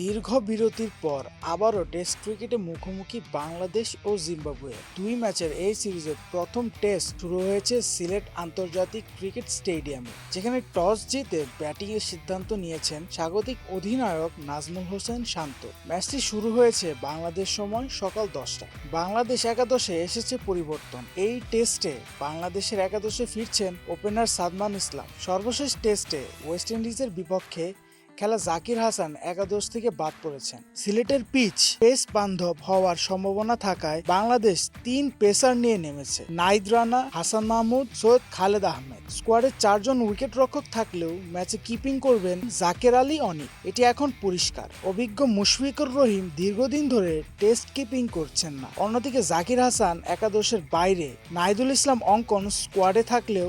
দীর্ঘ বিরতির পর আবারও টেস্ট ক্রিকেটে মুখোমুখি বাংলাদেশ ও জিম্বাবুয়ে। দুই ম্যাচের এই সিরিজের প্রথম টেস্ট শুরু হয়েছে সিলেট আন্তর্জাতিক ক্রিকেট স্টেডিয়ামে, যেখানে টস জিতে ব্যাটিং এর সিদ্ধান্ত নিয়েছেন স্বাগতিক অধিনায়ক নাজমুল হোসেন শান্ত। ম্যাচটি শুরু হয়েছে বাংলাদেশ সময় সকাল দশটায়। বাংলাদেশ একাদশে এসেছে পরিবর্তন। এই টেস্টে বাংলাদেশের একাদশে ফিরছেন ওপেনার সাদমান ইসলাম। সর্বশেষ টেস্টে ওয়েস্ট ইন্ডিজের বিপক্ষে খেলা জাকির হাসান একাদশ থেকে বাদ পড়েছেন। সিলেটের পিচ পেস বান্ধব হওয়ার সম্ভাবনা থাকায় বাংলাদেশ তিন পেসার নিয়ে নেমেছে। নাইদ রানা, হাসান মাহমুদ, সৈয়দ খালেদ আহমেদ। স্কোয়াডে চারজন উইকেট রক্ষক থাকলেও ম্যাচে কিপিং করবেন জাকের আলী অনিক। এটি এখন পরিষ্কার। অভিজ্ঞ মুশফিকুর রহিম দীর্ঘদিন ধরে টেস্ট কিপিং করছেন না। অন্যদিকে জাকির হাসান একাদশের বাইরে। নাইদুল ইসলাম অঙ্কন স্কোয়াডে থাকলেও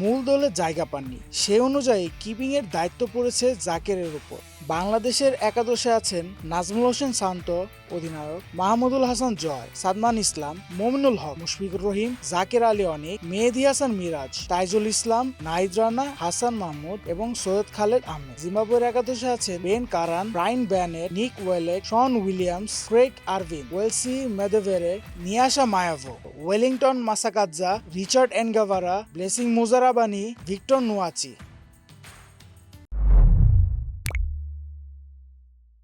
মূল দলে জায়গা পাননি। সে অনুযায়ী কিপিংয়ের দায়িত্ব পড়েছে জাকেরের উপর। বাংলাদেশের একাদশে আছেন নাজমুল হোসেন শান্ত, অধিনায়ক মাহমুদুল হাসান জয়, সাদমান ইসলাম, মমিনুল হক, মুশফিকুর রহিম, জাকের আলী অনিক, মেহেদি হাসান মিরাজ, তাইজুল ইসলাম নাইদ রানা, হাসান মাহমুদ এবং সৈয়দ খালেদ আহমেদ। জিম্বাবুয়ের একাদশে আছেন Ben Curran, Brian Bennett Nick Welch, Sean Williams, Craig Ervine, ওয়েলসি Madhevere, Nyasha Mayavo, Wellington Masakadza, Richard Ngarava, Blessing Muzarabani, Victor Nyauchi.